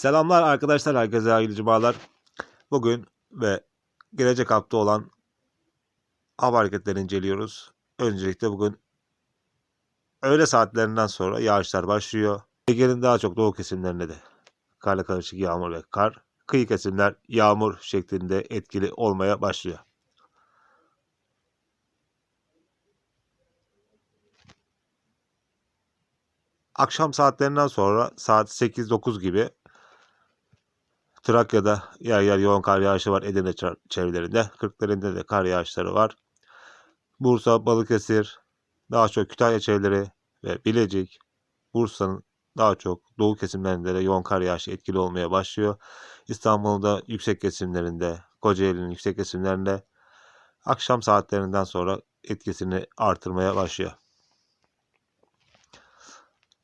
Selamlar arkadaşlar, herkese hayırlı cumalar. Bugün ve gelecek hafta olan hava hareketlerini inceliyoruz. Öncelikle bugün öğle saatlerinden sonra yağışlar başlıyor. Ege'nin daha çok doğu kesimlerinde de karla karışık yağmur ve kar, kıyı kesimler yağmur şeklinde etkili olmaya başlıyor. Akşam saatlerinden sonra saat 8-9 gibi Trakya'da yer yer yoğun kar yağışı var Edirne çevrelerinde. Kırklareli'nde de kar yağışları var. Bursa, Balıkesir, daha çok Kütahya çevreleri ve Bilecik, Bursa'nın daha çok doğu kesimlerinde de yoğun kar yağışı etkili olmaya başlıyor. İstanbul'un da yüksek kesimlerinde, Kocaeli'nin yüksek kesimlerinde akşam saatlerinden sonra etkisini artırmaya başlıyor.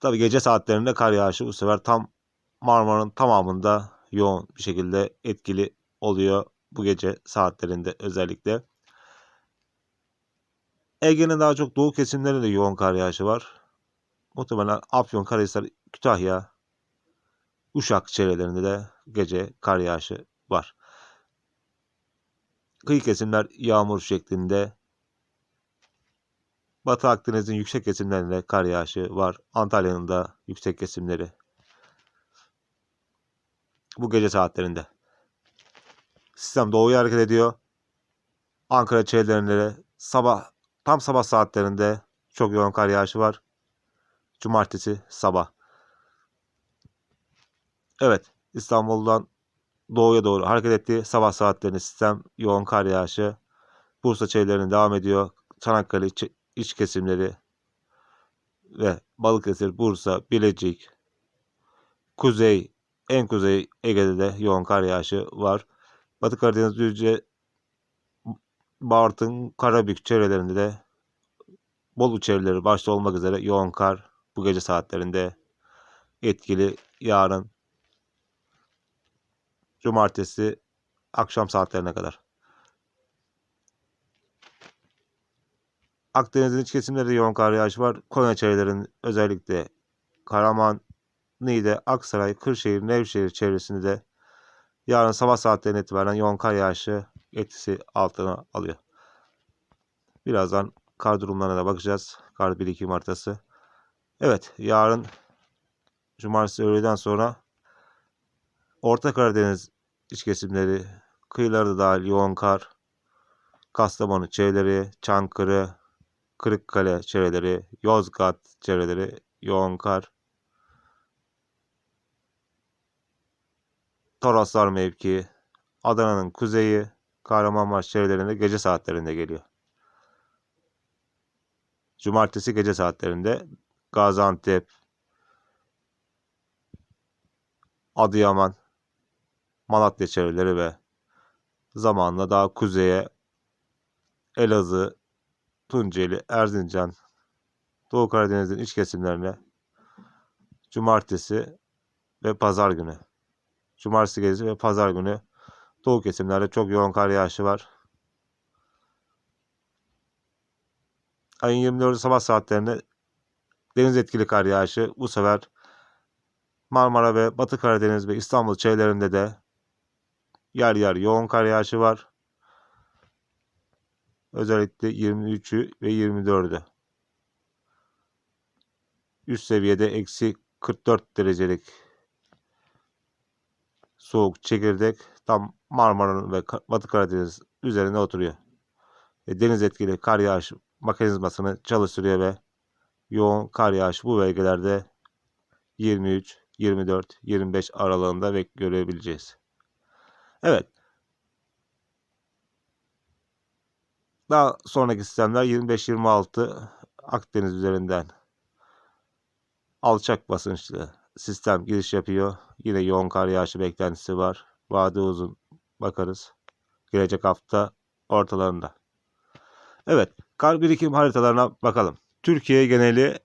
Tabii gece saatlerinde kar yağışı bu sefer tam Marmara'nın tamamında yoğun bir şekilde etkili oluyor bu gece saatlerinde özellikle. Ege'nin daha çok doğu kesimlerinde yoğun kar yağışı var. Muhtemelen Afyon, Karahisar, Kütahya, Uşak çevrelerinde de gece kar yağışı var. Kıyı kesimler yağmur şeklinde. Batı Akdeniz'in yüksek kesimlerinde kar yağışı var. Antalya'nın da yüksek kesimleri bu gece saatlerinde. Sistem doğuya hareket ediyor. Ankara çevrelerinde de sabah tam sabah saatlerinde çok yoğun kar yağışı var. Cumartesi sabah. Evet, İstanbul'dan doğuya doğru hareket etti. Sabah saatlerinde sistem yoğun kar yağışı. Bursa çevrelerine devam ediyor. Çanakkale iç kesimleri ve Balıkesir, Bursa, Bilecik, Kuzey, en kuzey Ege'de de yoğun kar yağışı var. Batı Karadeniz, Düzce, Bartın, Karabük çevrelerinde de Bolu çevreleri başta olmak üzere yoğun kar bu gece saatlerinde etkili. Yarın cumartesi akşam saatlerine kadar. Akdeniz'in iç kesimlerinde yoğun kar yağışı var. Konya çevrelerinin özellikle Karaman, Niğde, Aksaray, Kırşehir, Nevşehir çevresinde de yarın sabah saatlerinden itibaren yoğun kar yağışı etkisi altına alıyor. Birazdan kar durumlarına da bakacağız. Kar birikim haritası. Evet, yarın cumartesi öğleden sonra Orta Karadeniz iç kesimleri, kıyıları da dahil yoğun kar, Kastamonu çevreleri, Çankırı, Kırıkkale çevreleri, Yozgat çevreleri yoğun kar. Toroslar mevkii, Adana'nın kuzeyi, Kahramanmaraş çevrelerinde gece saatlerinde geliyor. Cumartesi gece saatlerinde Gaziantep, Adıyaman, Malatya çevreleri ve zamanla daha kuzeye Elazığ, Tunceli, Erzincan, Doğu Karadeniz'in iç kesimlerine cumartesi ve pazar günü. Cumartesi gecesi ve pazar günü doğu kesimlerde çok yoğun kar yağışı var. Ayın 24'ü sabah saatlerinde deniz etkili kar yağışı bu sefer Marmara ve Batı Karadeniz ve İstanbul çevrelerinde de yer yer yoğun kar yağışı var. Özellikle 23'ü ve 24'ü. Üst seviyede eksi 44 derecelik soğuk çekirdek tam Marmara'nın ve Batı Karadeniz üzerinde oturuyor. Ve deniz etkili kar yağış mekanizmasını çalıştırıyor ve yoğun kar yağışı bu bölgelerde 23, 24, 25 aralığında ve görebileceğiz. Evet. Daha sonraki sistemler 25-26 Akdeniz üzerinden alçak basınçlı sistem giriş yapıyor. Yine yoğun kar yağışı beklentisi var. Vade uzun bakarız. Gelecek hafta ortalarında. Evet, kar birikim haritalarına bakalım. Türkiye geneli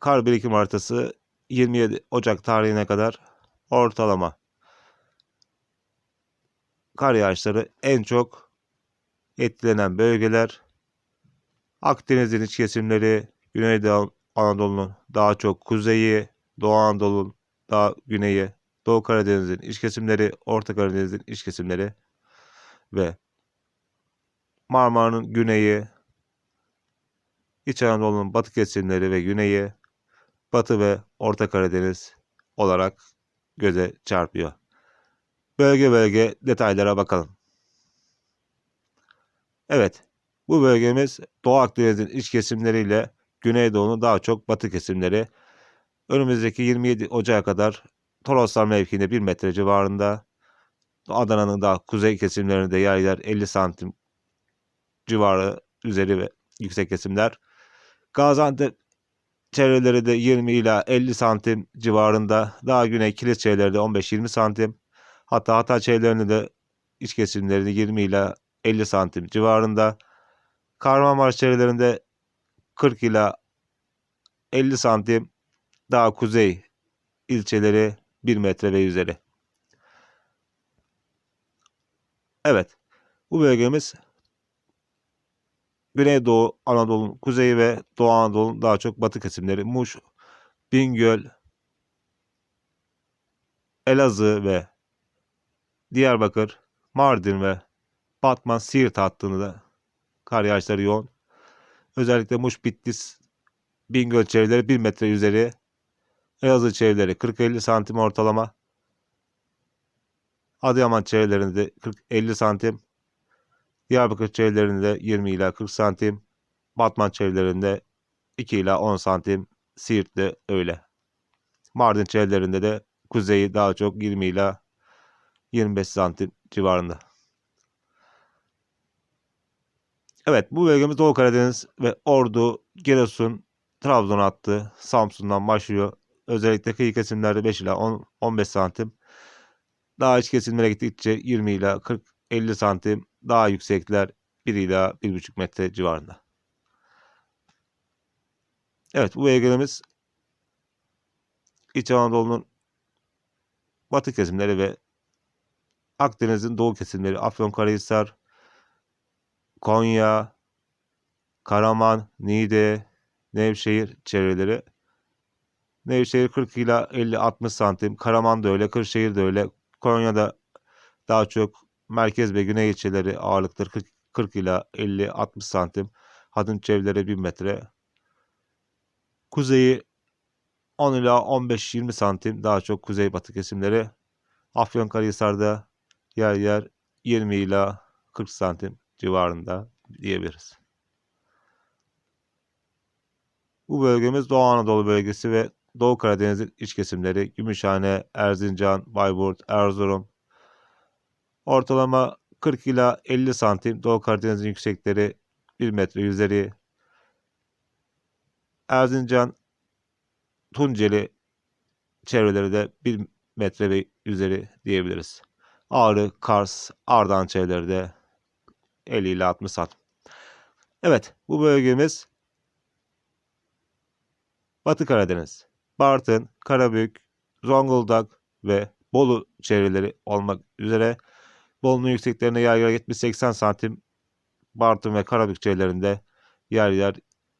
kar birikim haritası 27 Ocak tarihine kadar ortalama kar yağışları en çok etkilenen bölgeler Akdeniz'in iç kesimleri, Güneydoğu Anadolu'nun daha çok kuzeyi, Doğu Anadolu'nun daha güneyi, Doğu Karadeniz'in iç kesimleri, Orta Karadeniz'in iç kesimleri ve Marmara'nın güneyi, İç Anadolu'nun batı kesimleri ve güneyi, Batı ve Orta Karadeniz olarak göze çarpıyor. Bölge bölge detaylara bakalım. Evet, bu bölgemiz Doğu Akdeniz'in iç kesimleriyle Güneydoğu'nun daha çok batı kesimleri. Önümüzdeki 27 Ocağı kadar Toroslar mevkiinde 1 metre civarında. Adana'nın daha kuzey kesimlerinde yer yer 50 santim civarı üzeri ve yüksek kesimler. Gaziantep çevreleri de 20 ila 50 santim civarında. Daha güney kilit çevreleri de 15-20 santim. Hatta Hatay çevrelerinde de iç kesimlerinde 20 ila 50 santim civarında. Kahramanmaraş çevrelerinde 40 ila 50 santim daha kuzey ilçeleri 1 metre ve üzeri. Evet. Bu bölgemiz Güneydoğu Anadolu'nun kuzeyi ve Doğu Anadolu'nun daha çok batı kesimleri. Muş, Bingöl, Elazığ ve Diyarbakır, Mardin ve Batman, Siirt hattında kar yağışları yoğun. Özellikle Muş, Bitlis, Bingöl çevreleri 1 metre üzeri. Elazığ çevreleri 40-50 santim ortalama. Adıyaman çevrelerinde 40-50 santim. Diyarbakır çevrelerinde 20 ila 40 santim. Batman çevrelerinde 2 ila 10 santim. Siirt'te öyle. Mardin çevrelerinde de kuzeyi daha çok 20 ila 25 santim civarında. Evet bu bölgemiz Doğu Karadeniz ve Ordu, Giresun, Trabzon hattı Samsun'dan başlıyor. Özellikle kıyı kesimlerde 5 ila 10, 15 santim. Daha iç kesimlere gittikçe 20 ila 40 50 santim daha yüksekler 1 ila 1,5 metre civarında. Evet bu bölgelerimiz İç Anadolu'nun batı kesimleri ve Akdeniz'in doğu kesimleri Afyonkarahisar, Konya, Karaman, Niğde, Nevşehir çevreleri. Nevşehir 40 ila 50-60 santim. Karaman da öyle, Kırşehir de öyle. Konya'da daha çok merkez ve güney ilçeleri ağırlıktır 40, 40 ila 50-60 santim. Hadın çevreleri 1 metre. Kuzeyi 10 ila 15-20 santim daha çok kuzeybatı kesimleri. Afyonkarahisar'da yer yer 20 ila 40 santim civarında diyebiliriz. Bu bölgemiz Doğu Anadolu bölgesi ve Doğu Karadeniz'in iç kesimleri Gümüşhane, Erzincan, Bayburt, Erzurum. Ortalama 40 ila 50 santim Doğu Karadeniz'in yüksekleri 1 metre üzeri. Erzincan, Tunceli çevreleri de 1 metre ve üzeri diyebiliriz. Ağrı, Kars, Ardahan çevreleri de 50 ile 60 santim. Evet bu bölgemiz Batı Karadeniz, Bartın, Karabük, Zonguldak ve Bolu çevreleri olmak üzere Bolu'nun yükseklerine yer yer 70-80 santim, Bartın ve Karabük çevrelerinde yer yer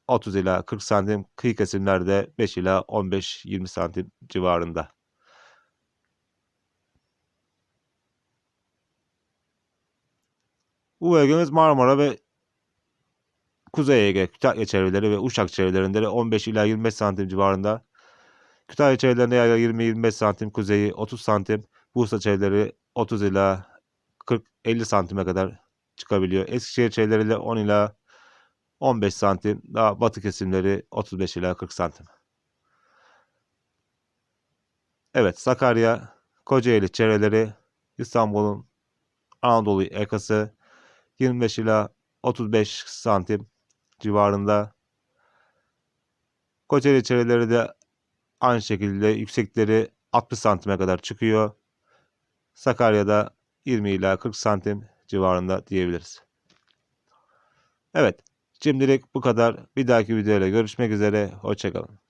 30 ila 40 santim, kıyı kesimlerde 5 ila 15-20 santim civarında. Bu bölgemiz Marmara ve Kuzey Ege, Kütahya çevreleri ve Uşak çevrelerinde de 15 ila 25 santim civarında. Kütahya çevrelerinde yer 20-25 santim, kuzeyi 30 santim, Bursa çevreleri 30 ila 40-50 santime kadar çıkabiliyor. Eskişehir çevreleri 10 ila 15 santim, daha batı kesimleri 35 ila 40 santim. Evet, Sakarya, Kocaeli çevreleri, İstanbul'un Anadolu yakası 25 ila 35 santim civarında. Kocaeli çevreleri de aynı şekilde yüksekleri 60 santime kadar çıkıyor. Sakarya'da 20 ila 40 santim civarında diyebiliriz. Evet, şimdilik bu kadar. Bir dahaki videoyla görüşmek üzere. Hoşçakalın.